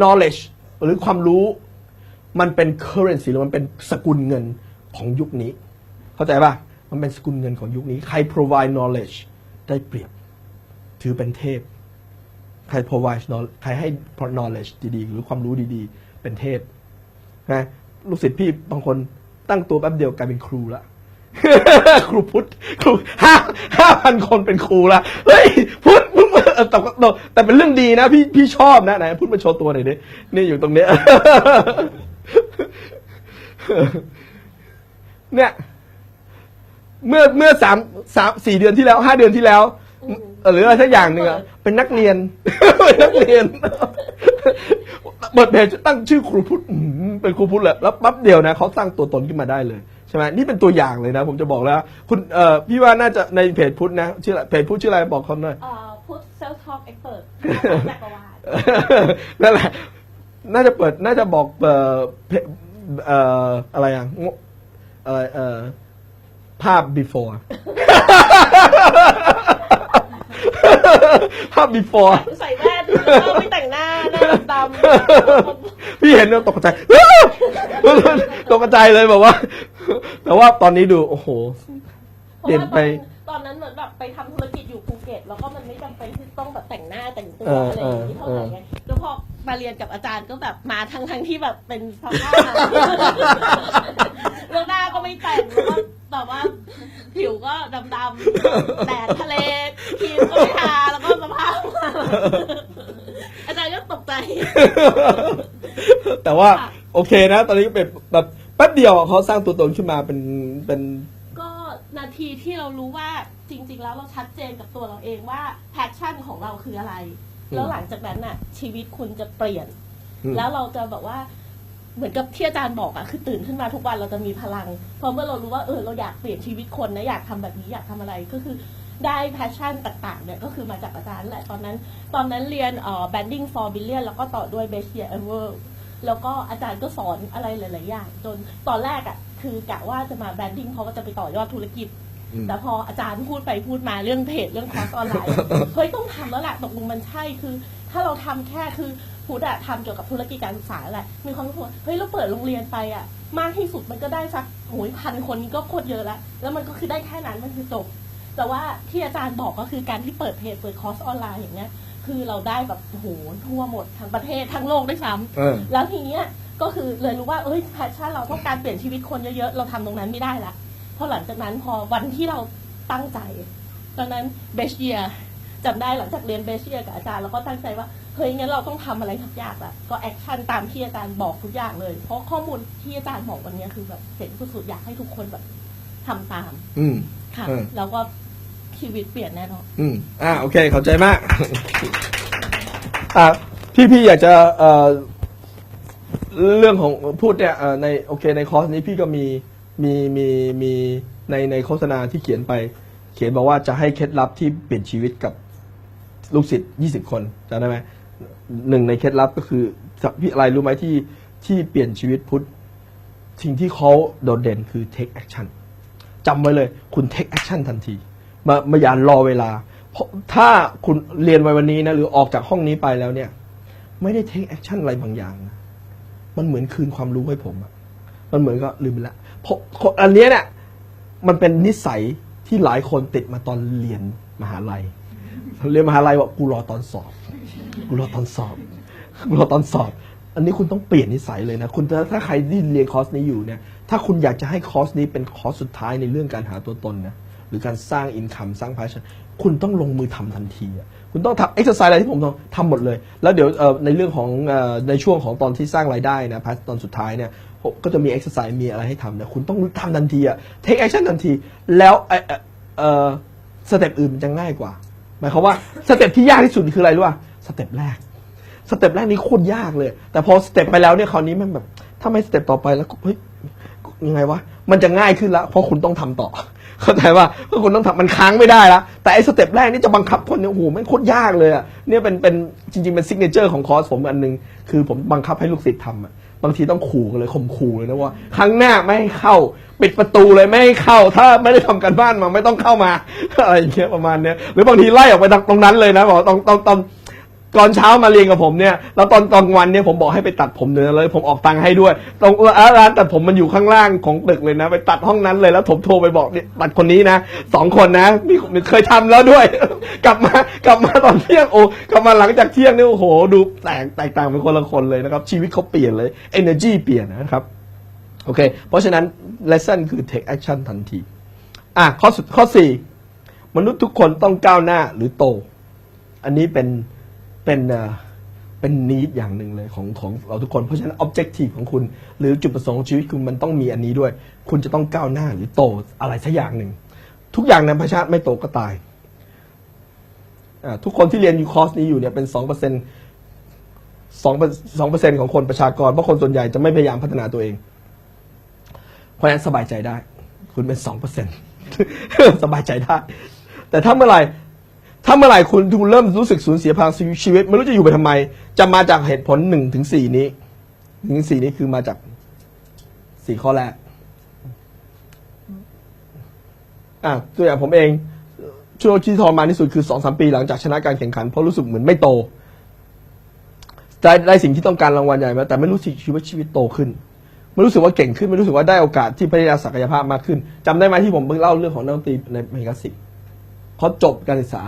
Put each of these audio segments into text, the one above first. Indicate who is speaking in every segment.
Speaker 1: knowledge หรือความรู้มันเป็น currency หรือมันเป็นสกุลเงินของยุคนี้ เข้าใจป่ะ มันเป็นสกุลเงินของยุคนี้ ใคร provide knowledge ได้เปรียบ ถือเป็นเทพ ใคร provide knowledge ใครให้ knowledge ดีๆ หรือความรู้ดีๆ เป็นเทพนะลูกศิษย์พี่บางคนตั้งตัวแป๊บเดียวกลายเป็นครูละครูพุทธครูห้าห้าพันคนเป็นครูละเฮ้ยพุทธ แต่แต่แต่เป็นเรื่องดีนะ พี่พี่ชอบนะไหนพุทธมาโชว์ตัวหน่อยดินี่อยู่ตรงเนี้ยเนี่ย เมื่อเมื่อสามสามสี่เดือนที่แล้วห้าเดือนที่แล้วเอ่อหรืออะไรสักอย่างหนึ่งอะเป็นนักเรียน เป็นนักเรียนเปิดเพจตั้งชื่อครูพุทธอื้อหือเป็นครูพุทธแหละแล้วปั๊บเดียวนะเขาสร้างตัวตนขึ้นมาได้เลยใช่ไหมนี่เป็นตัวอย่างเลยนะ ผมจะบอกแล้ว คุณเอ่อพี่ว่าน่าจะในเพจพุทธนะชื่ออะไรเพจพุทธชื่ออะไรบอกเขาหน่อย
Speaker 2: เอ่อ พุทธเซลท็อกเอ็กเปิดจักรวาล
Speaker 1: นั่นแหละ น่าจะเปิด น่าจะบอกเอ่อเพเอ่ออะไรอะงเอ่อเอ่อภาพ before ภาพ before
Speaker 2: ใส่แว่นแล้วก็ไม่แต่งหน้าหน้าดำ
Speaker 1: พี่เห็นแล้วตกใจตกใจเลยแบบว่า แต่ว่าตอนนี้ดู โอ้โห เปลี่ยนไป
Speaker 2: ตอนนั้นเหมือนแบบไปทำธุรกิจอยู่ภูเก็ต แล้วก็มันไม่จำเป็นที่ต้องแบบแต่งหน้าแต่งตัว
Speaker 1: เออ
Speaker 2: อะไรอย่างนี้
Speaker 1: เออ
Speaker 2: เท่าไหร่ไงแล้วพอมาเรียนกับอาจารย์ก็แบบมาทั้งทั้งๆที่แบบเป็นสภาพแล้วหน้าก็ไม่แต่งแล้วก็แบบว่าผิวก็ดำๆแดดทะเลครีมก็ไม่ทาแล้วก็สภาพมาอาจารย์ก็ตกใจ
Speaker 1: แต่ว่า
Speaker 2: ค่ะ
Speaker 1: โอเคนะ ตอนนี้ก็เป็นแบบแป๊บเดียวเขาสร้างตัวตนขึ้นมาเป็นเป็น
Speaker 2: ก็ นาทีที่เรารู้ว่าจริง ๆ แล้วเราชัดเจนกับตัวเราเองว่าแพชชั่นของเราคืออะไร
Speaker 1: อืม
Speaker 2: แล้วหลังจากนั้นน่ะ ชีวิตคุณจะเปลี่ยน
Speaker 1: อืม
Speaker 2: แล้วเราจะแบบว่าเหมือนกับที่อาจารย์บอกอะคือตื่นขึ้นมาทุกวันเราจะมีพลังเพราะเมื่อเรารู้ว่าเออเราอยากเปลี่ยนชีวิตคนนะอยากทำแบบนี้อยากทำอะไรก็คือได้แพชชั่นต่างๆเนี่ยก็คือมาจากอาจารย์แหละตอนนั้น ตอนนั้นเรียนเอ่อ banding for billion แล้วก็ต่อด้วย best year ever แล้วก็อาจารย์ก็สอนอะไรหลาย ๆ อย่าง จนตอนแรกอะ คือกะว่าจะมา banding เพราะว่าจะไปต่อยอดธุรกิจ
Speaker 1: อืม
Speaker 2: แต่พออาจารย์พูดไปพูดมาเรื่องเพจเรื่องคอร์สออนไลน์ เฮ้ยต้องทำแล้วแหละตกลงมันใช่คือ ถ้าเราทำแค่คือพูดอะทำเกี่ยวกับธุรกิจการศึกษาแหละมีความรู้สึกว่าเฮ้ยเราเปิดโรงเรียนไปอะมากที่สุดมันก็ได้สักโอ้ยพันคนนี้ก็โคตรเยอะแล้วแล้วมันก็คือได้แค่นั้นมันคือจบ แต่ว่าที่อาจารย์บอกก็คือการที่เปิดเพจเปิดคอร์สออนไลน์อย่างเงี้ย คือเราได้แบบโอ้โหทั่วหมดทั้งประเทศทั้งโลกด้วยซ้ำ
Speaker 1: เออ
Speaker 2: แล้วทีเนี้ย ก็คือเลยรู้ว่าเอ้ยแพชชั่นเราต้องการเปลี่ยนชีวิตคนเยอะๆ เราทำตรงนั้นไม่ได้ละเพราะหลังจากนั้นพอวันที่เราตั้งใจ ตอนนั้นเบสเยียจำได้หลังจากเรียนเบสเยียกับอาจารย์เราก็ตั้งใจว่าเฮ้ยงั้นเราต้องทำอะไรทุกอย่างละก็แอคชั่นตามที่อาจารย์บอกทุกอย่างเลย เพราะข้อมูลที่อาจารย์บอกวันเนี้ยคือแบบเจ๋งสุดๆอยากให้ทุกคนแบบทำตาม
Speaker 1: อืม
Speaker 2: ค่ะ
Speaker 1: เออ
Speaker 2: แล้วก็ชีวิตเปลี่ยนแน่นอน
Speaker 1: อืมอ่าโอเคเข้าใจมากอ่าพี่พี่อยากจะเอ่อ เรื่องของพูดเนี่ยเอ่อในโอเคในคอร์สนี้พี่ก็มีมีมีมีในในโฆษณาที่เขียนไป เขียนบอกว่าจะให้เคล็ดลับที่เปลี่ยนชีวิตกับลูกศิษย์ยี่สิบคนจำได้ไหมหนึ่งในเคล็ดลับก็คือพี่อะไรรู้ไหมที่ที่เปลี่ยนชีวิตพุทธสิ่งที่เขาโดดเด่นคือ take action จำไว้เลยคุณ take action ทันที มามาอย่ารอเวลา เพราะถ้าคุณเรียนไว้วันนี้นะ หรือออกจากห้องนี้ไปแล้วเนี่ย ไม่ได้ take action อะไรบางอย่างนะ มันเหมือนคืนความรู้ให้ผมอะมันเหมือนก็ลืมไปละเพราะอันเนี้ยเนี่ยมันเป็นนิสัยที่หลายคนติดมาตอนเรียนมหาลัยเรียนมหาลัยว่ากูรอตอนสอบ กูรอตอนสอบกูรอตอนสอบ อันนี้คุณต้องเปลี่ยนนิสัยเลยนะคุณถ้าใครที่เรียนคอร์สนี้อยู่เนี่ย ถ้าคุณอยากจะให้คอร์สนี้เป็นคอร์สสุดท้ายในเรื่องการหาตัวตนนะหรือการสร้างอินคัมสร้างพาชั่นคุณต้องลงมือทำทันทีอะ คุณต้องทำเอ็กซ์ไซส์อะไรที่ผมทำทำหมดเลย แล้วเดี๋ยวในเรื่องของในช่วงของตอนที่สร้างรายได้นะพาตอนสุดท้ายเนี่ยก็จะมีเอ็กซ์ไซส์มีอะไรให้ทำนะคุณต้องทำทันทีอะเทคแอคชั่นทันที แล้วสเต็ปอื่นมันจะง่ายกว่า หมายความว่าสเต็ปที่ยากที่สุดคืออะไรรู้ป่ะสเต็ปแรกสเต็ปแรกนี้โคตรยากเลย แต่พอสเต็ปไปแล้วเนี่ยคราวนี้มันแบบถ้าไม่สเต็ปต่อไปแล้วเฮ้ย ยังไงวะมันจะง่ายขึ้นละเพราะคุณต้องทำต่อ เข้าใจว่าเพราะคุณต้องทำมันค้างไม่ได้ละแต่ไอ้สเต็ปแรกนี่จะบังคับคนเนี่ยโอ้โหมันโคตรยากเลยอะเนี่ยเป็นเป็นจริง ๆ เป็นซิกเนเจอร์ของคอร์สผมอันหนึง คือผมบังคับให้ลูกศิษย์ทำอะบางทีต้องขู่กันเลยข่มขู่เลยนะว่า ครั้งหน้าไม่ให้เข้า ปิดประตูเลยไม่ให้เข้า ถ้าไม่ได้ทำการบ้านมาไม่ต้องเข้ามาอะไรอย่างเงี้ยประมาณเนี้ยหรือบางทีไล่ออกไปตรงนั้นเลยนะบอกต้องต้องต้อง ก่อนเช้ามาเรียนกับผมเนี่ยแล้วตอนตอนกลางวันเนี่ยผมบอกให้ไปตัดผมเนื้อเลย ผมออกตังค์ให้ด้วย ตรงร้านตัดผมมันอยู่ข้างล่างของตึกเลยนะ ไปตัดห้องนั้นเลยแล้วผมโทรไปบอกเนี่ยตัดคนนี้นะสองคนนะมีมีเคยทำแล้วด้วย กลับมากลับมาตอนเที่ยงโอ้กลับมาหลังจากเที่ยงเนี่ยโอ้โห ดูแตกแตกต่างเป็นคนละคนเลยนะครับ ชีวิตเขาเปลี่ยนเลย energy เปลี่ยนนะครับโอเค เพราะฉะนั้น lesson คือ take action ทันที อะ ข้อสุดข้อสี่มนุษย์ทุกคนต้องก้าวหน้าหรือโต อันนี้เป็น เป็นเป็นนีดอย่างหนึ่งเลยของของเราทุกคน เพราะฉะนั้น objective ของคุณ หรือจุดประสงค์ของชีวิตคุณมันต้องมีอันนี้ด้วย คุณจะต้องก้าวหน้าหรือโตอะไรสักอย่างหนึ่ง ทุกอย่างในประชาติไม่โตก็ตาย ทุกคนที่เรียนอยู่คอร์สนี้อยู่เนี่ยเป็นสองเปอร์เซ็นสองสองเปอร์เซ็นต์ของคนประชากรเพราะคนส่วนใหญ่จะไม่พยายามพัฒนาตัวเอง เพราะฉะนั้นสบายใจได้ คุณเป็นสองเปอร์เซ็นต์สบายใจได้ แต่ถ้าเมื่อไหร่ ถ้าเมื่อไหร่คุณคุณเริ่มรู้สึกสูญเสียพลังชีวิต ไม่รู้จะอยู่ไปทำไม จะมาจากเหตุผลหนึ่งถึงสี่นี้หนึ่งถึงสี่นี้คือมาจากสี่ข้อแรกอะตัวอย่างผมเองช่วงที่ทรมานที่สุดคือสองสามปีหลังจากชนะการแข่งขันเพราะรู้สึกเหมือนไม่โตได้ได้สิ่งที่ต้องการรางวัลใหญ่มาแต่ไม่รู้สึกชีวิตชีวิตโตขึ้น ไม่รู้สึกว่าเก่งขึ้น ไม่รู้สึกว่าได้โอกาสที่พัฒนาศักยภาพมากขึ้นจำได้ไหมที่ผมเพิ่งเล่าเรื่องของนักดนตรีในเพลงคลาสสิกเขาจบการศึกษา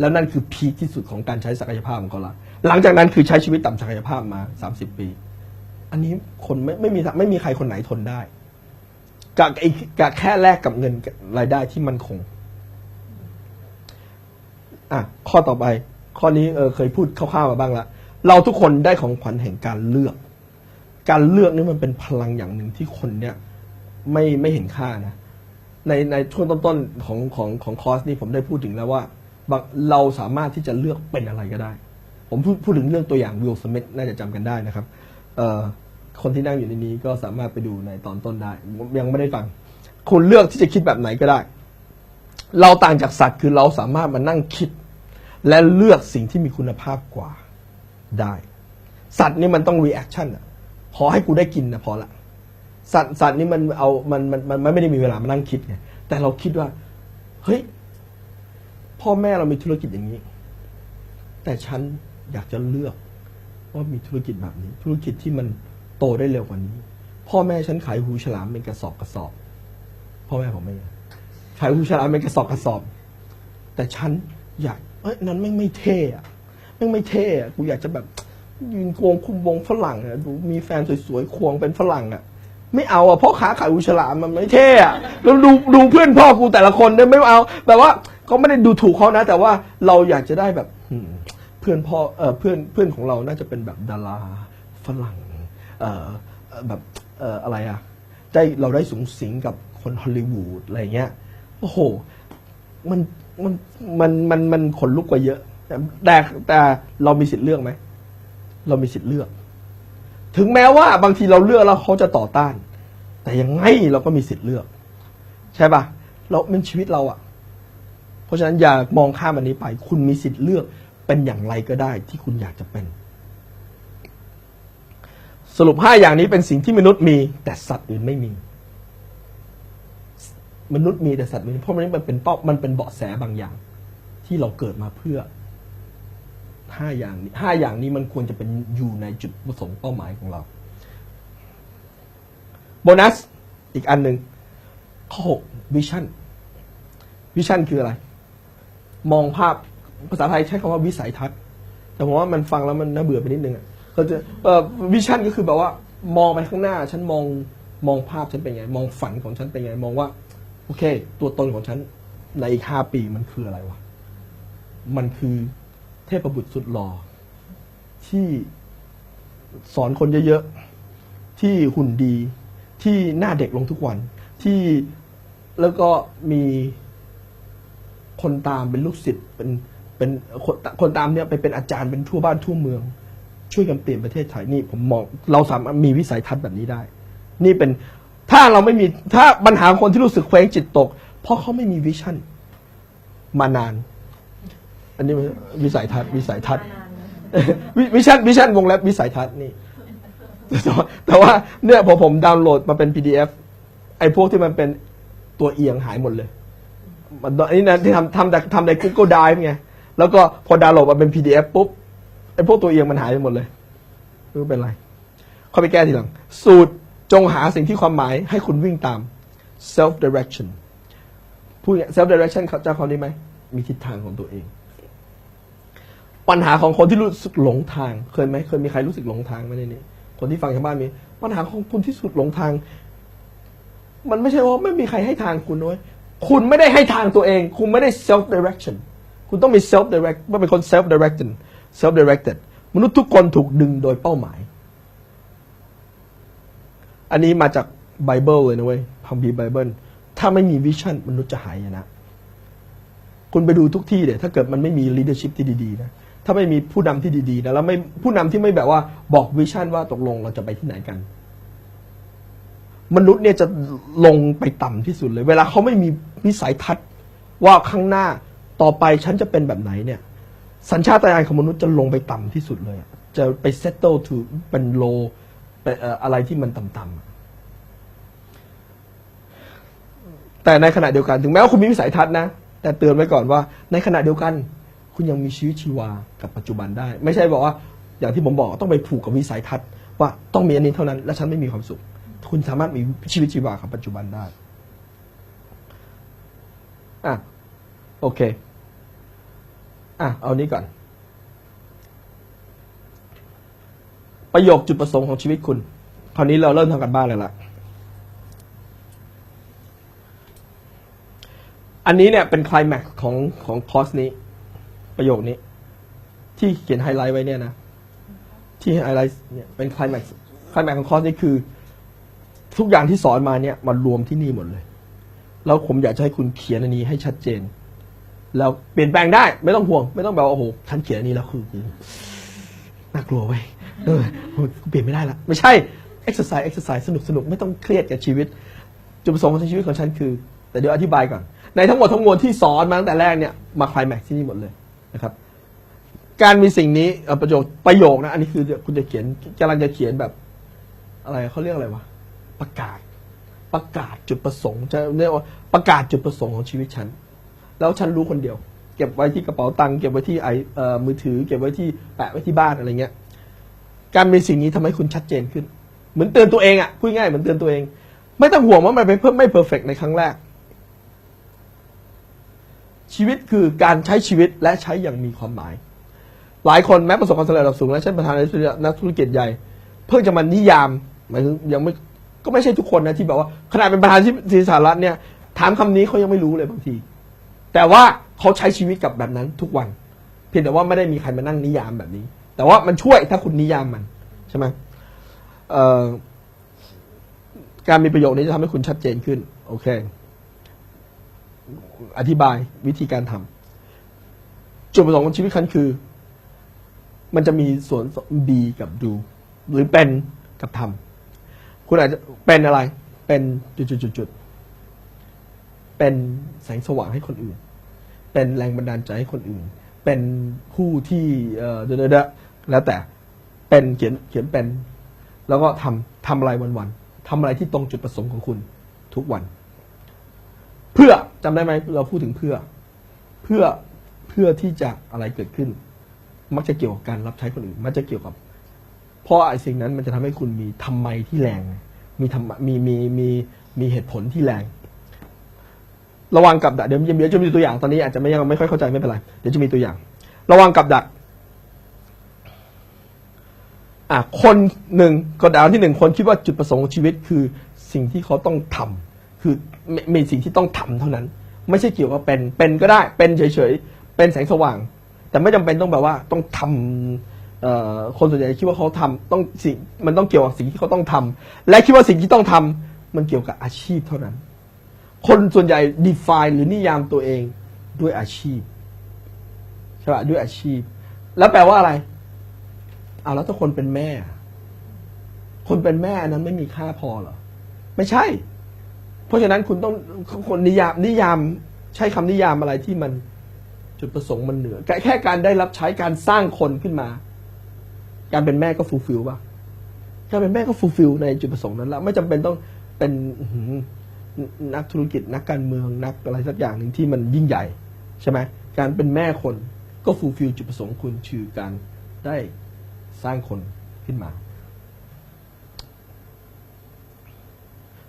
Speaker 1: แล้วนั่นคือพีคที่สุดของการใช้ศักยภาพของเขาละหลังจากนั้นคือใช้ชีวิตต่ำศักยภาพมาสามสิบปี อันนี้คนไม่ไม่มีไม่มีใครคนไหนทนได้กับไอ้กับแค่แลกกับเงินรายได้ที่มันคง อะ ข้อต่อไป ข้อนี้เออเคยพูดคร่าวๆมาบ้างละเราทุกคนได้ของขวัญแห่งการเลือก การเลือกนี่มันเป็นพลังอย่างหนึ่งที่คนเนี่ย ไม่ไม่เห็นค่านะในในช่วงต้นๆของของของคอร์สนี้ผมได้พูดถึงแล้วว่า เราสามารถที่จะเลือกเป็นอะไรก็ได้ ผมพูดพูดถึงเรื่องตัวอย่างวิลสมิธน่าจะจำกันได้นะครับเออคนที่นั่งอยู่ในนี้ก็สามารถไปดูในตอนต้นได้ ยังไม่ได้ฟัง คุณเลือกที่จะคิดแบบไหนก็ได้ เราต่างจากสัตว์คือเราสามารถมานั่งคิด และเลือกสิ่งที่มีคุณภาพกว่าได้ สัตว์นี่มันต้องรีแอคชั่นอะพอให้กูได้กินนะพอละสัตว์สัตว์นี่มันเอามันมันมันไม่ได้มีเวลามานั่งคิดไงแต่เราคิดว่า เฮ้ย พ่อแม่เรามีธุรกิจอย่างนี้ แต่ฉันอยากจะเลือกว่ามีธุรกิจแบบนี้ ธุรกิจที่มันโตได้เร็วกว่านี้ พ่อแม่ฉันขายหูฉลามเป็นกระสอบกระสอบ พ่อแม่ผมไม่ขายหูฉลามเป็นกระสอบกระสอบ แต่ฉันอยากเอ้ยนั้นไม่ไม่เท่อะแม่ไม่เท่อะกูอยากจะแบบยืนควงคุมวงฝรั่งอะดูมีแฟนสวยๆควงเป็นฝรั่งอะไม่เอาอะเพราะขาขายหูฉลามมันไม่เท่อะแล้วดูดูเพื่อนพ่อกูแต่ละคนเนี่ยไม่เอาแบบว่า เขาไม่ได้ดูถูกเขานะ แต่ว่าเราอยากจะได้แบบอืมเพื่อนพ่อเออเพื่อนเพื่อนของเราน่าจะเป็นแบบดาราฝรั่งเออเอ่อแบบเอออะไรอะได้เราได้สูงสิงกับคนฮอลลีวูดอะไรเงี้ยโอ้โห มันมันมันมันมันขนลุกกว่าเยอะ แต่แต่แต่เรามีสิทธิ์เลือกไหม เรามีสิทธิ์เลือก ถึงแม้ว่าบางทีเราเลือกแล้วเขาจะต่อต้าน แต่ยังไงเราก็มีสิทธิ์เลือก ใช่ปะเราเป็นชีวิตเราอะ ราะฉะนั้นอย่ามองข้ามอันนี้ไป คุณมีสิทธิ์เลือกเป็นอย่างไรก็ได้ที่คุณอยากจะเป็น สรุปห้าอย่างนี้เป็นสิ่งที่มนุษย์มี แต่สัตว์อื่นไม่มี มนุษย์มีแต่สัตว์ไม่มีเพราะมันมันเป็นเป้ามันเป็นเบาะแสบางอย่าง ที่เราเกิดมาเพื่อห้าอย่างนี้ห้าอย่างนี้มันควรจะเป็นอยู่ในจุดประสงค์เป้าหมายของเรา โบนัส อีกอันหนึ่งข้อหกวิชั่นวิชั่นคืออะไร มองภาพภาษาไทยใช้คำว่าวิสัยทัศน์ แต่ผมว่ามันฟังแล้วมันน่าเบื่อไปนิดนึงอะก็จะวิชั่นก็คือแบบว่ามองไปข้างหน้า ฉันมองมองภาพฉันเป็นไง มองฝันของฉันเป็นไง มองว่า โอเค ตัวตนของฉันในอีกห้าปีมันคืออะไรวะ มันคือเทพบุตรสุดหล่อที่สอนคนเยอะๆ ที่หุ่นดี ที่หน้าเด็กลงทุกวัน ที่แล้วก็มี คนตามเป็นลูกศิษย์เป็นเป็นคนคนตามเนี่ยไปเป็นอาจารย์เป็นทั่วบ้านทั่วเมือง ช่วยกันเปลี่ยนประเทศไทยนี่ผมมองเราสามารถมีวิสัยทัศน์แบบนี้ได้ นี่เป็นถ้าเราไม่มีถ้าปัญหาคนที่รู้สึกเคว้งจิตตก เพราะเขาไม่มีวิชั่นมานาน อันนี้วิสัยทัศน์วิสัยทัศน์วิวิชั่นวิชั่นวงเล็บวิสัยทัศน์นี่แต่ว่าเนี่ยพอผมดาวน์โหลดมาเป็น PDF ไอ้พวกที่มันเป็นตัวเอียงหายหมดเลย อันนี้นะที่ทำทำจากทำใน Google Drive ไง แล้วก็พอดาวน์โหลดมาเป็น PDF ปุ๊บไอ้พวกตัวเอียงมันหายไปหมดเลยไม่รู้เป็นไรค่อไปแก้ทีหลัง สูตรจงหาสิ่งที่ความหมายให้คุณวิ่งตาม self direction พูดง่ย self direction เขาเจ้าเขานี้ไหม มีทิศทางของตัวเอง ปัญหาของคนที่รู้สึกหลงทาง เคยไหม เคยมีใครรู้สึกหลงทางไหมในนี้ คนที่ฟังชาวบ้านมี ปัญหาของคุณที่สุดหลงทาง มันไม่ใช่ว่าไม่มีใครให้ทางคุณด้วย คุณไม่ได้ให้ทางตัวเอง คุณไม่ได้ self direction คุณต้องมี self direct ว่าเป็นคน self directed self directed มนุษย์ทุกคนถูกดึงโดยเป้าหมาย อันนี้มาจากไบเบิลเลยนะเว้ยพัมพีไบเบิลถ้าไม่มีวิชั่นมนุษย์จะหายนะ คุณไปดูทุกที่เดี๋ยถ้าเกิดมันไม่มี leadership ที่ดีๆนะถ้าไม่มีผู้นำที่ดีๆนะแล้วไม่ผู้นำที่ไม่แบบว่าบอกวิชั่นว่าตกลงเราจะไปที่ไหนกัน มนุษย์เนี่ยจะลงไปต่ำที่สุดเลย เวลาเขาไม่มีวิสัยทัศน์ว่าข้างหน้าต่อไปฉันจะเป็นแบบไหนเนี่ย สัญชาตญาณของมนุษย์จะลงไปต่ำที่สุดเลย จะไป settle to เป็น low เป็นเอ่อะไรที่มันต่ำๆแต่ในขณะเดียวกันถึงแม้ว่าคุณมีวิสัยทัศน์นะ แต่เตือนไว้ก่อนว่า ในขณะเดียวกัน คุณยังมีชีวิตชีวากับปัจจุบันได้ ไม่ใช่บอกว่า อย่างที่ผมบอกต้องไปผูกกับวิสัยทัศน์ว่าต้องมีอันนี้เท่านั้น และฉันไม่มีความสุข คุณสามารถมีชีวิตชีวากับปัจจุบันได้ อะ โอเค อะ เอานี้ก่อน ประโยคจุดประสงค์ของชีวิตคุณ คราวนี้เราเริ่มทำกันบ้านเลยละอันนี้เนี่ยเป็นคลแม็กซ์ของของคอร์สนี้ ประโยคนี้ ที่เขียนไฮไลท์ไว้เนี่ยนะ ที่ไฮไลท์เนี่ยเป็นคลแม็กซ์คลแม็กซ์ของคอร์สนี้คือ ทุกอย่างที่สอนมาเนี่ยมารวมที่นี่หมดเลย แล้วผมอยากจะให้คุณเขียนอันนี้ให้ชัดเจน แล้วเปลี่ยนแปลงได้ไม่ต้องห่วง ไม่ต้องแบบว่าโอ้โหฉันเขียนอันนี้แล้วคือน่ากลัวเว้ยเออเปลี่ยนไม่ได้ละไม่ใช่ exercise exercise สนุกสนุกไม่ต้องเครียดกับชีวิต จุดประสงค์ของชีวิตของฉันคือ แต่เดี๋ยวอธิบายก่อน ในทั้งหมดทั้งมวลที่สอนมาตั้งแต่แรกเนี่ยมาคลายแม็กที่นี่หมดเลยนะครับ การมีสิ่งนี้ประโยคประโยคนะ อันนี้คือคุณจะเขียนกำลังจะเขียนแบบ อะไรเขาเรียกอะไรวะ ประกาศ ประกาศจุดประสงค์จะเรียกว่าประกาศจุดประสงค์ของชีวิตฉัน แล้วฉันรู้คนเดียว เก็บไว้ที่กระเป๋าตังค์เก็บไว้ที่ไอมือถือ เก็บไว้ที่แปะไว้ที่บ้านอะไรเงี้ย การมีสิ่งนี้ทำให้คุณชัดเจนขึ้น เหมือนเตือนตัวเองอะพูดง่ายเหมือนเตือนตัวเอง ไม่ต้องห่วงว่ามันเป็นเพิ่มไม่เพอร์เฟกในครั้งแรก ชีวิตคือการใช้ชีวิตและใช้อย่างมีความหมาย หลายคนแม้ประสบความสำเร็จระดับสูงและเช่นประธานาธิบดีนักธุรกิจใหญ่ เพิ่งจะมานิยามหมายถึงยังไม่ ก็ไม่ใช่ทุกคนนะที่แบบว่าขนาดเป็นประธานาธิบดีสหรัฐเนี่ย ถามคำนี้เขายังไม่รู้เลยบางที แต่ว่าเขาใช้ชีวิตกับแบบนั้นทุกวัน เพียงแต่ว่าไม่ได้มีใครมานั่งนิยามแบบนี้ แต่ว่ามันช่วยถ้าคุณนิยามมันใช่ไหมการมีประโยคนี้จะทำให้คุณชัดเจนขึ้น โอเค อธิบายวิธีการทำจุดประสงค์ของชีวิตคันคือ มันจะมีส่วน B กับ do หรือเป็นกับทำ คุณอาจจะเป็นอะไร เป็นจุดๆๆเป็นแสงสว่างให้คนอื่น เป็นแรงบันดาลใจให้คนอื่น เป็นผู้ที่เอ่อเดอะแล้วแต่เป็นเขียนเขียนเป็น แล้วก็ทำทำอะไรวันๆทำอะไรที่ตรงจุดประสงค์ของคุณทุกวัน เพื่อจำได้ไหมเราพูดถึงเพื่อ เพื่อเพื่อที่จะอะไรเกิดขึ้น มักจะเกี่ยวกับการรับใช้คนอื่น มักจะเกี่ยวกับ เพราะไอ้สิ่งนั้นมันจะทำให้คุณมีทำไมที่แรง มีทำมีมีมีมีเหตุผลที่แรง ระวังกับดักเดี๋ยวเดี๋ยวจะมีตัวอย่างตอนนี้อาจจะไม่ยังไม่ค่อยเข้าใจไม่เป็นไรเดี๋ยวจะมีตัวอย่าง ระวังกับดักอะคนหนึ่งก็ดาวที่หนึ่งคนคิดว่าจุดประสงค์ของชีวิตคือสิ่งที่เขาต้องทำคือมีมีสิ่งที่ต้องทำเท่านั้น ไม่ใช่เกี่ยวกับเป็นเป็นก็ได้เป็นเฉยๆเป็นแสงสว่าง แต่ไม่จำเป็นต้องแบบว่าต้องทำเอ่อ คนส่วนใหญ่คิดว่าเขาทำต้องสิ่งมันต้องเกี่ยวกับสิ่งที่เขาต้องทำและคิดว่าสิ่งที่ต้องทำมันเกี่ยวกับอาชีพเท่านั้น คนส่วนใหญ่ define หรือนิยามตัวเองด้วยอาชีพใช่ปะด้วยอาชีพ แล้วแปลว่าอะไรเอาแล้วถ้าคนเป็นแม่ คนเป็นแม่นั้นไม่มีค่าพอเหรอไม่ใช่ เพราะฉะนั้นคุณต้องคนนิยามนิยาม ใช้คำนิยามอะไรที่มันจุดประสงค์มันเหนือแค่การได้รับใช้การสร้างคนขึ้นมา การเป็นแม่ก็ฟูลฟิลป่ะการเป็นแม่ก็ฟูลฟิลในจุดประสงค์นั้นแล้วไม่จำเป็นต้องเป็นอื้อหือนักธุรกิจนักการเมืองนักอะไรสักอย่างหนึ่งที่มันยิ่งใหญ่ใช่ไหมการเป็นแม่คนก็ฟูลฟิลจุดประสงค์คุณคือการได้สร้างคนขึ้นมา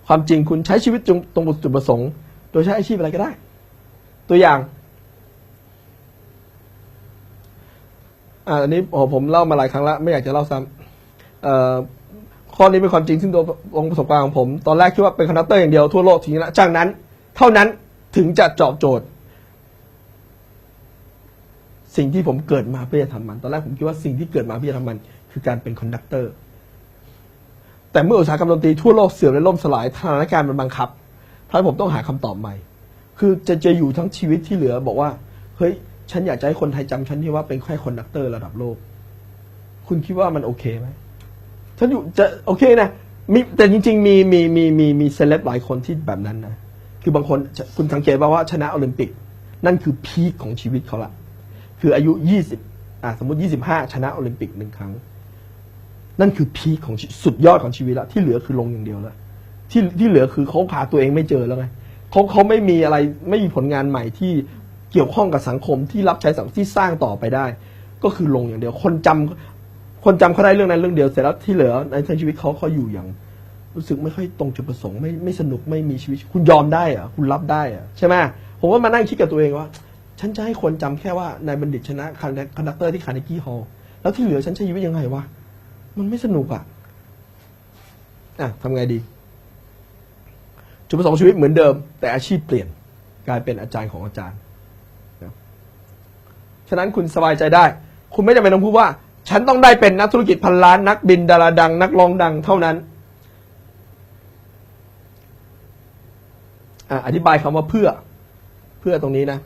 Speaker 1: ความจริงคุณใช้ชีวิตตรงตรงจุดประสงค์ โดยใช้อาชีพอะไรก็ได้ ตัวอย่าง อ่าอันนี้ผมเล่ามาหลายครั้งแล้วไม่อยากจะเล่าซ้ำเอ่อข้อนี้เป็นความจริงซึ่งตัวองค์ประสบการณ์ของผม ตอนแรกคิดว่าเป็นคอนดักเตอร์อย่างเดียวทั่วโลกทีนี้ละจากนั้น เท่านั้นถึงจะเจาะโจทย์ สิ่งที่ผมเกิดมาเพื่อจะทำมัน ตอนแรกผมคิดว่าสิ่งที่เกิดมาเพื่อจะทำมัน คือการเป็นคอนดักเตอร์แต่เมื่ออุตสาหกรรมดนตรีทั่วโลกเสื่อมและล่มสลายสถานการณ์มันบังคับทำให้ผมต้องหาคำตอบใหม่ คือจะจะอยู่ทั้งชีวิตที่เหลือบอกว่าเฮ้ย ฉันอยากจะให้คนไทยจำฉันที่ว่าเป็นแค่คอนดักเตอร์ระดับโลก คุณคิดว่ามันโอเคไหมฉันอยู่จะโอเคนะมีแต่จริง ๆ มีมีมีมีมีเซเลบหลายคนที่แบบนั้นนะคือบางคนคุณสังเกตว่าว่าชนะโอลิมปิก นั่นคือพีคของชีวิตเขาละคืออายุยี่สิบอ่าสมมติยี่สิบห้าชนะโอลิมปิกหนึ่งครั้ง นั่นคือพีคของสุดยอดของชีวิตละที่เหลือคือลงอย่างเดียวล้วที่ที่เหลือคือเขาหาตัวเองไม่เจอแล้วไงเขาเขาไม่มีอะไรไม่มีผลงานใหม่ที่ เกี่ยวข้องกับสังคมที่รับใช้สังคมที่สร้างต่อไปได้ ก็คือลงอย่างเดียว คนจำคนจำเขาได้เรื่องนั้นเรื่องเดียวเสร็จแล้วที่เหลือในทั้งชีวิตเขาเขาอยู่อย่าง รู้สึกไม่ค่อยตรงจุดประสงค์ไม่ไม่สนุกไม่มีชีวิต คุณยอมได้เหรอะคุณรับได้เหรอะใช่ไหมผมก็มานั่งคิดกับตัวเองว่า ฉันจะให้คนจำแค่ว่านายบัณฑิตชนะคอนดักเตอร์ที่คาร์เนกี้ฮอลล์แล้วที่เหลือฉันใช้ชีวิตยังไงวะมันไม่สนุกอะอะทำไงดี จุดประสงค์ชีวิตเหมือนเดิม แต่อาชีพเปลี่ยนกลายเป็นอาจารย์ของอาจารย์ ฉะนั้นคุณสบายใจได้ คุณไม่จำเป็นต้องพูดว่า ฉันต้องได้เป็นนักธุรกิจพันล้านนักบินดาราดัง นักร้องดังเท่านั้นอธิบายคำว่าเพื่อเพื่อตรงนี้นะ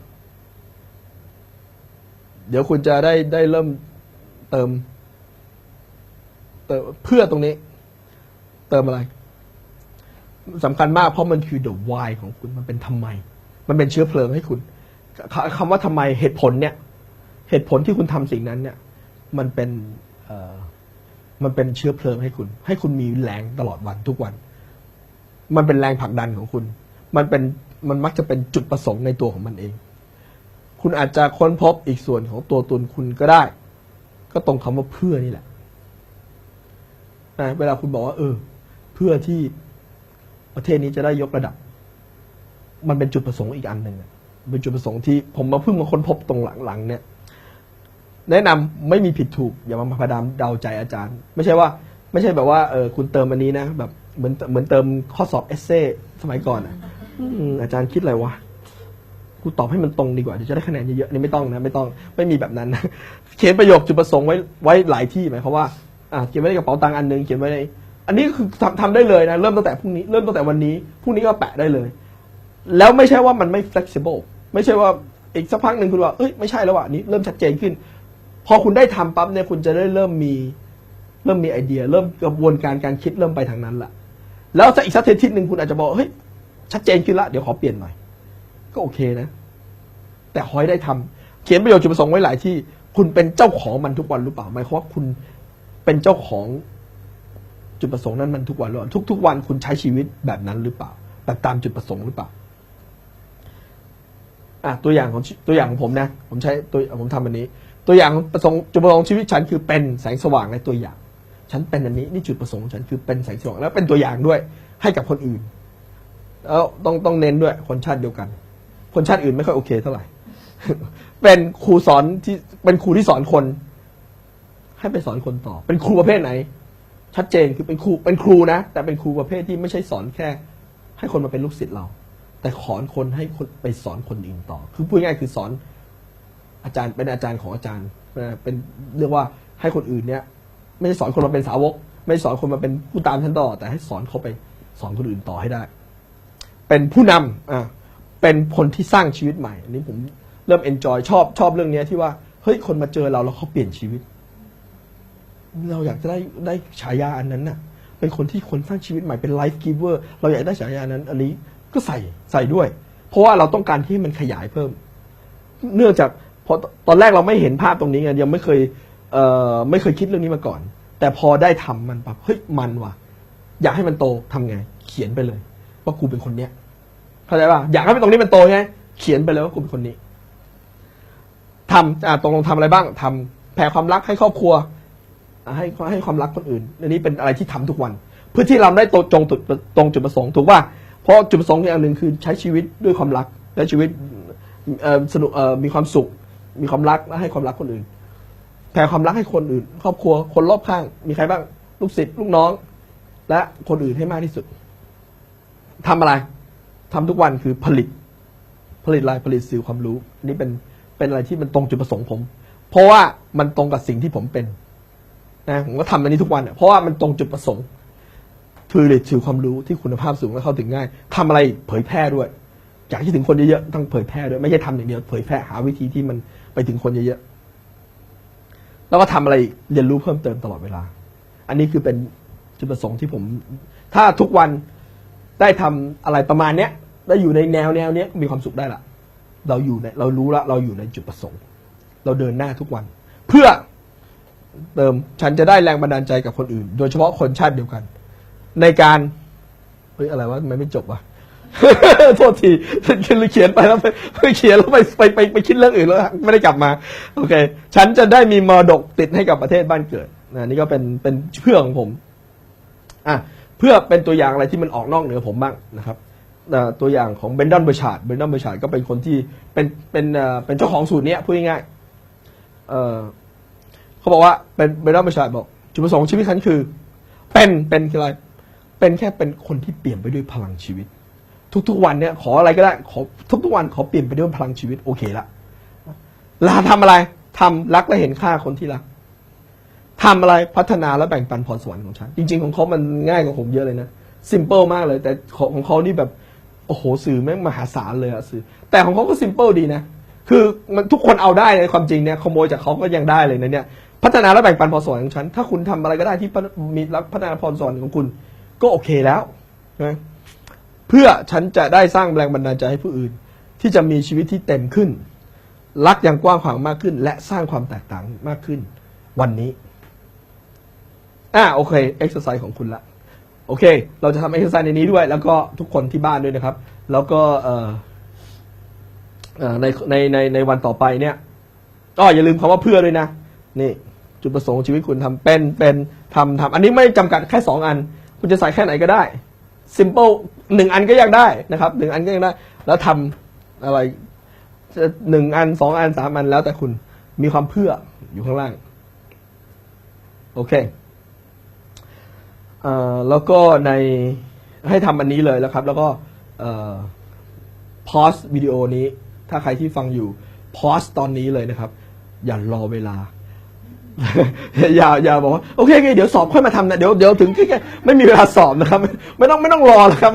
Speaker 1: เดี๋ยวคุณจะได้ได้เริ่มเติมเติมเพื่อตรงนี้ เติมอะไรสำคัญมากเพราะมันคือ the why ของคุณมันเป็นทำไม มันเป็นเชื้อเพลิงให้คุณคคำว่าทำไมเหตุผลเนี่ย เหตุผลที่คุณทำสิ่งนั้นเนี่ย มันเป็นมันเป็นเชื้อเพลิงให้คุณ ให้คุณมีแรงตลอดวันทุกวัน มันเป็นแรงผลักดันของคุณ มันเป็นมันมักจะเป็นจุดประสงค์ในตัวของมันเอง คุณอาจจะค้นพบอีกส่วนของตัวตนคุณก็ได้ ก็ตรงคำว่าเพื่อนี่แหละนะเวลาคุณบอกว่า เออ เพื่อที่ประเทศนี้จะได้ยกระดับ มันเป็นจุดประสงค์อีกอันหนึ่งเป็นจุดประสงค์ที่ผมมาเพิ่งมาค้นพบตรงหลังๆเนี่ย แนะนำไม่มีผิดถูก อย่ามาพยายามเดาใจอาจารย์ ไม่ใช่ว่า ไม่ใช่แบบว่าเออคุณเติมอันนี้นะแบบเหมือนเหมือนเติมข้อสอบเอเซ่สมัยก่อนอะอืมอาจารย์คิดอะไรวะกูตอบให้มันตรงดีกว่าเดี๋ยวจะได้คะแนนเยอะๆนี่ไม่ต้องนะไม่ต้องไม่มีแบบนั้นนะ เขียนประโยคจุดประสงค์ไว้ไว้หลายที่หมายความว่าอ่าเขียนไว้ในกระเป๋าตังค์อันหนึงเขียนไว้ในอันนี้คือทำทำได้เลยนะเริ่มตั้งแต่พรุ่งนี้เริ่มตั้งแต่วันนี้พรุ่งนี้ก็แปะได้เลย แล้วไม่ใช่ว่ามันไม่ flexible ไม่ใช่ว่าอีกสักพักหนึ่งคุณว่าเอ้ยไม่ใช่แล้วว่ะอันนี้เริ่มชัดเจนขึ้น พอคุณได้ทำปั๊บเนี่ยคุณจะได้เริ่มมีเริ่มมีไอเดีย เริ่มกระบวนการการคิดเริ่มไปทางนั้นละแล้วสักอีกสักอาทิตย์หนึ่งคุณอาจจะบอกเฮ้ยชัดเจนขึ้นละเดี๋ยวขอเปลี่ยนหน่อย ก็โอเคนะ แต่ขอให้ได้ทำเขียนประโยชน์จุดประสงค์ไว้หลายที่ คุณเป็นเจ้าของมันทุกวันหรือเปล่าหมายความว่าคุณเป็นเจ้าของจุดประสงค์นั้นมันทุกวันหรือเปล่าทุกๆวันคุณใช้ชีวิตแบบนั้นหรือเปล่าแบบตามจุดประสงค์หรือเปล่าอะตัวอย่างของตัวอย่างของผมนะ ผมใช้ตัวผมทำอันนี้ ตัวอย่างประสงค์จุดประสงค์ชีวิตฉันคือเป็นแสงสว่างในตัวอย่าง ฉันเป็นอันนี้นี่จุดประสงค์ฉันคือเป็นแสงสว่างแล้วเป็นตัวอย่างด้วยให้กับคนอื่นแล้วต้องต้องเน้นด้วยคนชาติเดียวกัน คนชาติอื่นไม่ค่อยโอเคเท่าไหร่ เป็นครูสอนที่เป็นครูที่สอนคน ให้ไปสอนคนต่อ เป็นครูประเภทไหน ชัดเจนคือเป็นครูเป็นครูนะ แต่เป็นครูประเภทที่ไม่ใช่สอนแค่ ให้คนมาเป็นลูกศิษย์เรา แต่ขอนคนให้คนไปสอนคนอื่นต่อ คือพูดง่ายคือสอน อาจารย์เป็นอาจารย์ของอาจารย์เป็นเรียกว่าให้คนอื่นเนี่ย ไม่ใช่สอนคนมาเป็นสาวก ไม่สอนคนมาเป็นผู้ตามฉันต่อ แต่ให้สอนเขาไปสอนคนอื่นต่อให้ได้ เป็นผู้นำอะเป็นคนที่สร้างชีวิตใหม่อันนี้ผมเริ่มเอนจอยชอบชอบเรื่องเนี้ยที่ว่าเฮ้ยคนมาเจอเราแล้วเขาเปลี่ยนชีวิต เราอยากจะได้ได้ฉายาอันนั้นน่ะ เป็นคนที่คนสร้างชีวิตใหม่เป็นไลฟ์กิฟเวอร์เราอยากได้ฉายานั้น อันนี้ก็ใส่ใส่ด้วย เพราะว่าเราต้องการที่มันขยายเพิ่ม เนื่องจาก เพอตอนแรกเราไม่เห็นภาพตรงนี้ไงยังไม่เคยเอ่อไม่เคยคิดเรื่องนี้มาก่อน แต่พอได้ทำมันปั๊บเฮ้ยมันว่ะ อยากให้มันโตทำไง เขียนไปเลย ว่ากูเป็นคนเนี้ยเข้าใจป่ะอยากให้มันตรงนี้มันโตใช่ไหมเขียนไปเลยว่ากูเป็นคนนี้ทำอ่าตรงลงทำอะไรบ้างทำผ่ความรักให้ครอบครัวให้ให้ความรักคนอื่นอันนี้เป็นอะไรที่ทำทุกวัน เพื่อที่เราได้ตรงตรงจุดตรงจุดประสงค์ถูกป่ะเพราะจุดประสงค์อย่างหนึ่งคือใช้ชีวิตด้วยความรักและชีวิตสนุกมีความสุข มีความรักและให้ความรักคนอื่นแผ่ความรักให้คนอื่น ครอบครัวคนรอบข้าง มีใครบ้างลูกศิษย์ลูกน้อง และคนอื่นให้มากที่สุดทำอะไรทำทุกวันคือผลิต ผลิตอะไรผลิตสื่อความรู้อันนี่เป็นเป็นอะไรที่มันตรงจุดประสงค์ผม เพราะว่ามันตรงกับสิ่งที่ผมเป็นนะผมก็ทำอันนี้ทุกวันเพราะว่ามันตรงจุดประสงค์ผลิตสื่อความรู้ที่คุณภาพสูงและเข้าถึงง่ายทำอะไรเผยแพร่ด้วยอยากที่ถึงคนเยอะๆต้องเผยแพร่ด้วยไม่ใช่ทำอย่างเดียวเผยแพร่หาวิธีที่มัน ไปถึงคนเยอะๆแล้วก็ทำอะไรเรียนรู้เพิ่มเติมตลอดเวลา อันนี้คือเป็นจุดประสงค์ที่ผม ถ้าทุกวันได้ทำอะไรประมาณเนี้ยได้อยู่ในแนวแนวเนี้ยมีความสุขได้ละเราอยู่ในเรารู้ละเราอยู่ในจุดประสงค์ เราเดินหน้าทุกวัน เพื่อเติมฉันจะได้แรงบันดาลใจกับคนอื่น โดยเฉพาะคนชาติเดียวกัน ในการเฮ้ยอะไรวะทำไมไม่จบวะ โทษทีเขียนไปแล้วไปเขียนแล้วไปไปไปไปคิดเรื่องอื่นแล้วไม่ได้กลับมา โอเค ฉันจะได้มีมรดกติดให้กับประเทศบ้านเกิดนะนี่ก็เป็นเป็นเพื่อของผมอะเพื่อเป็นตัวอย่างอะไรที่มันออกนอกเหนือผมบ้างนะครับตัวอย่างของเบนดอนเบอร์ชาร์ดเบนดอนเบอร์ชาร์ดก็เป็นคนที่เป็นเป็นเป็นเจ้าของสูตรเนี้ยพูดง่ายเออเขาบอกว่าเป็นเบนดอนเบอร์ชาร์ดบอกจุดประสงค์ชีวิตฉันคือ เป็นเป็นคืออะไรเป็นแค่เป็นคนที่เปลี่ยนไปด้วยพลังชีวิต ทุกๆวันเนี่ยขออะไรก็ได้ขอทุกๆวันขอเปลี่ยนไปด้วยพลังชีวิตโอเคละลาทำอะไรทำรักและเห็นค่าคนที่รักทำอะไรพัฒนาและแบ่งปันพรสวรรค์ของฉัน จริง ๆ ของเขามันง่ายกว่าผมเยอะเลยนะซิมเ l ิลมากเลย แต่ของของเขานี่แบบโอ้โหสื่อแม่งมหาศาลเลยอะสื่อ แต่ของเขาก็ซิมเ l ิลดีนะคือมันทุกคนเอาได้ในความจริงเนี่ยขโมยจากเขาก็ยังได้เลยนะเนี่ยพัฒนาและแบ่งปันพรสวรรค์ของฉัน ถ้าคุณทำอะไรก็ได้ที่มีรับพัฒนาพรสวรรค์ของคุณ ก็โอเคแล้วนะ เพื่อฉันจะได้สร้างแรงบันดาลใจให้ผู้อื่น ที่จะมีชีวิตที่เต็มขึ้น รักอย่างกว้างขวางมากขึ้น และสร้างความแตกต่างมากขึ้น วันนี้อ่าโอเคเอ็กซ์ไซส์ของคุณละโอเค เราจะทำเอ็กซ์ไซส์ในนี้ด้วย แล้วก็ทุกคนที่บ้านด้วยนะครับ แล้วก็เในในในในวันต่อไปเนี่ยก็อย่าลืมคำว่าเพื่อด้วยนะ นี่จุดประสงค์ชีวิตคุณทำเป็นเป็นทำทำอันนี้ไม่จำกัดแค่สองอัน คุณจะใส่แค่ไหนก็ได้ simple หนึ่งอันก็ยังได้นะครับหนึ่งอันก็ยังได้ แล้วทำอะไรจะหนึ่งอันสองอันสามอันแล้วแต่คุณมีความเพื่ออยู่ข้างล่าง โอเคเอ่อแล้วก็ในให้ทำอันนี้เลยแล้วครับ แล้วก็พอสวิดีโอนี้ ถ้าใครที่ฟังอยู่พอสตอนนี้เลยนะครับ อย่ารอเวลา อย่าอย่าบอกว่าโอเคโอเคเดี๋ยวสอบค่อยมาทำนะเดี๋ยวเดี๋ยวถึงแค่ไม่มีเวลาสอบนะครับ ไม่ต้องไม่ต้องรอแล้วครับ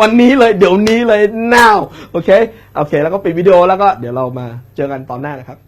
Speaker 1: วันนี้เลยเดี๋ยวนี้เลย now โอเคโอเค แล้วก็ปิดวิดีโอแล้วก็เดี๋ยวเรามาเจอกันตอนหน้านะครับ